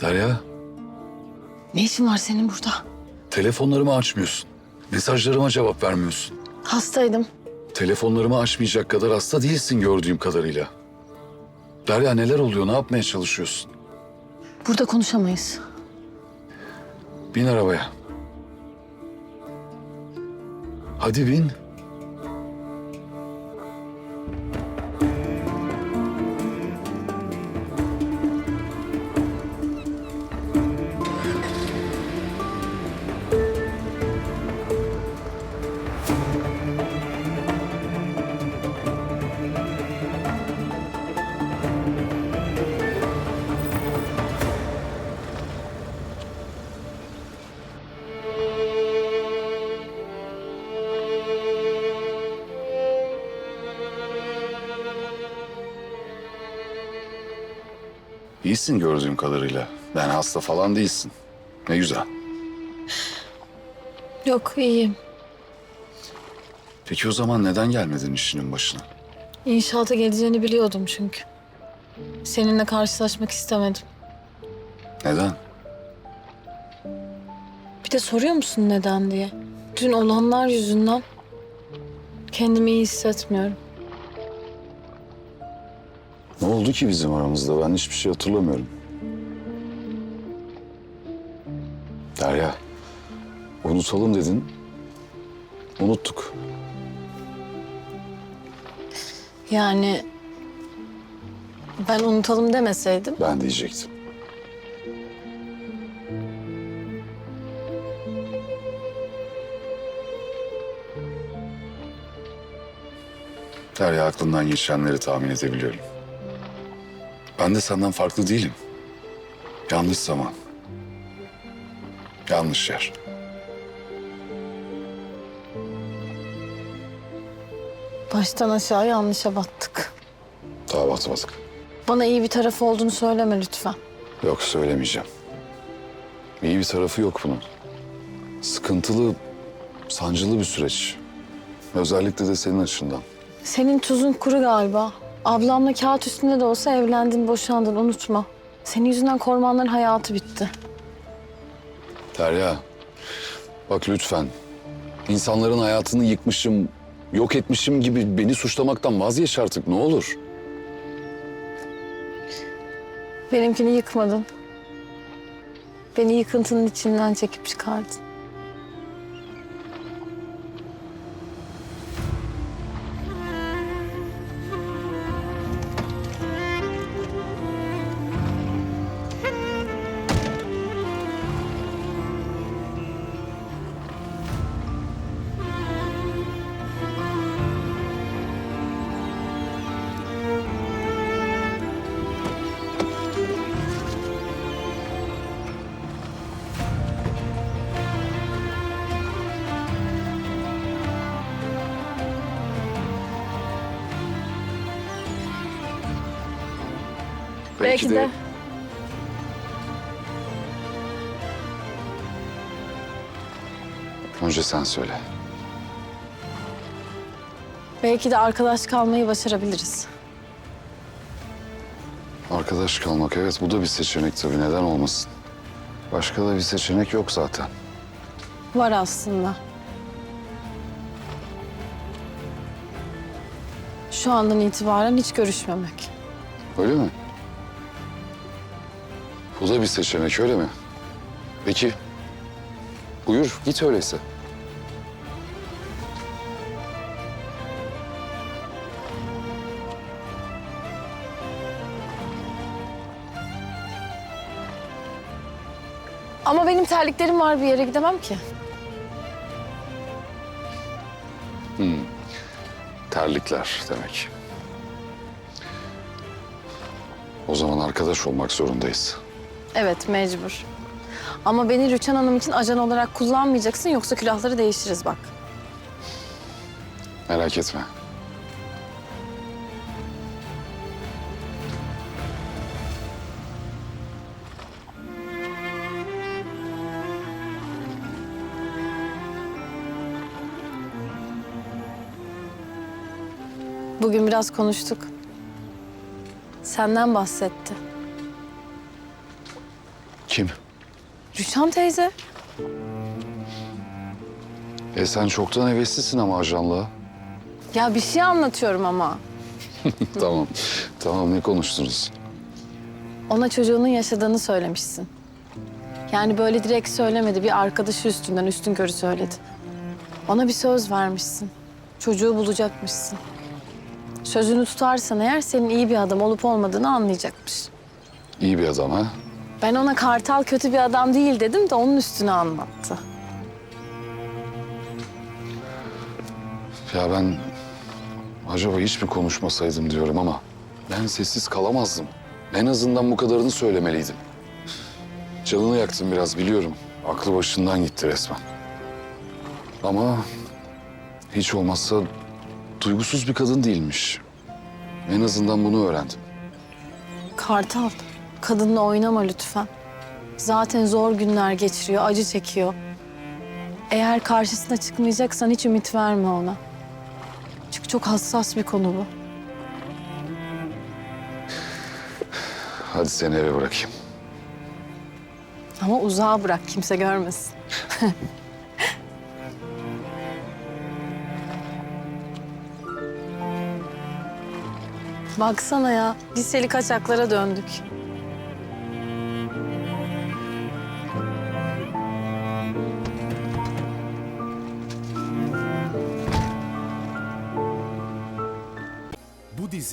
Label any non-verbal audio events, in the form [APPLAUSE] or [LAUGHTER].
Derya, Ne işin var senin burada? telefonlarımı açmıyorsun. Mesajlarıma cevap vermiyorsun. Hastaydım. Telefonlarımı açmayacak kadar hasta değilsin gördüğüm kadarıyla. Derya neler oluyor, ne yapmaya çalışıyorsun? Burada konuşamayız. Bin arabaya. Hadi bin. İyisin gördüğüm kadarıyla. Yani hasta falan değilsin. Ne güzel. Yok iyiyim. Peki o zaman neden gelmedin işinin başına? İnşaata geleceğini biliyordum çünkü. Seninle karşılaşmak istemedim. Neden? Bir de soruyor musun neden diye. Dün olanlar yüzünden kendimi iyi hissetmiyorum. Ne oldu ki bizim aramızda? Ben hiçbir şey hatırlamıyorum. Derya, unutalım dedin. Unuttuk. Yani ben unutalım demeseydim Ben diyecektim. Derya aklından geçenleri tahmin edebiliyorum. Ben de senden farklı değilim. Yanlış zaman. Yanlış yer. baştan aşağı yanlışa battık. Daha batmadık. Bana iyi bir tarafı olduğunu söyleme lütfen. Yok söylemeyeceğim. İyi bir tarafı yok bunun. Sıkıntılı, sancılı bir süreç. Özellikle de senin açından. Senin tuzun kuru galiba. Ablamla kağıt üstünde de olsa evlendin, boşandın unutma. Senin yüzünden kormanların hayatı bitti. Derya, bak lütfen. İnsanların hayatını yıkmışım, yok etmişim gibi beni suçlamaktan vazgeç artık ne olur. Benimkini yıkmadın. Beni yıkıntının içinden çekip çıkardın. Belki de. Önce sen söyle. Belki de arkadaş kalmayı başarabiliriz. Arkadaş kalmak evet bu da bir seçenek tabii neden olmasın. Başka da bir seçenek yok zaten. Var aslında. Şu andan itibaren hiç görüşmemek. Öyle mi? Bu da bir seçenek öyle mi? Peki. Buyur git öyleyse. Ama benim terliklerim var bir yere gidemem ki. Terlikler demek. O zaman arkadaş olmak zorundayız. Evet mecbur. Ama beni Rüçhan Hanım için ajan olarak kullanmayacaksın yoksa külahları değişiriz bak. Merak etme. Bugün biraz konuştuk. Senden bahsetti. Kim? Rüçhan teyze. E sen çoktan heveslisin ama ajanlığa. Ya bir şey anlatıyorum ama. [LAUGHS] tamam. Tamam ne konuştunuz? Ona çocuğunun yaşadığını söylemişsin. Yani böyle direkt söylemedi. Bir arkadaşı üstünden üstün körü söyledi. Ona bir söz vermişsin. Çocuğu bulacakmışsın. Sözünü tutarsan eğer senin iyi bir adam olup olmadığını anlayacakmış. İyi bir adam ha? Ben ona Kartal kötü bir adam değil dedim de onun üstüne anlattı. Ya ben acaba hiç mi konuşmasaydım diyorum ama ben sessiz kalamazdım. En azından bu kadarını söylemeliydim. Canını yaktım biraz biliyorum. Aklı başından gitti resmen. Ama hiç olmazsa duygusuz bir kadın değilmiş. En azından bunu öğrendim. Kartal, kadınla oynama lütfen. Zaten zor günler geçiriyor, acı çekiyor. Eğer karşısına çıkmayacaksan hiç ümit verme ona. Çünkü çok hassas bir konu bu. Hadi seni eve bırakayım. Ama uzağa bırak, kimse görmesin. [LAUGHS] Baksana ya, liseli kaçaklara döndük.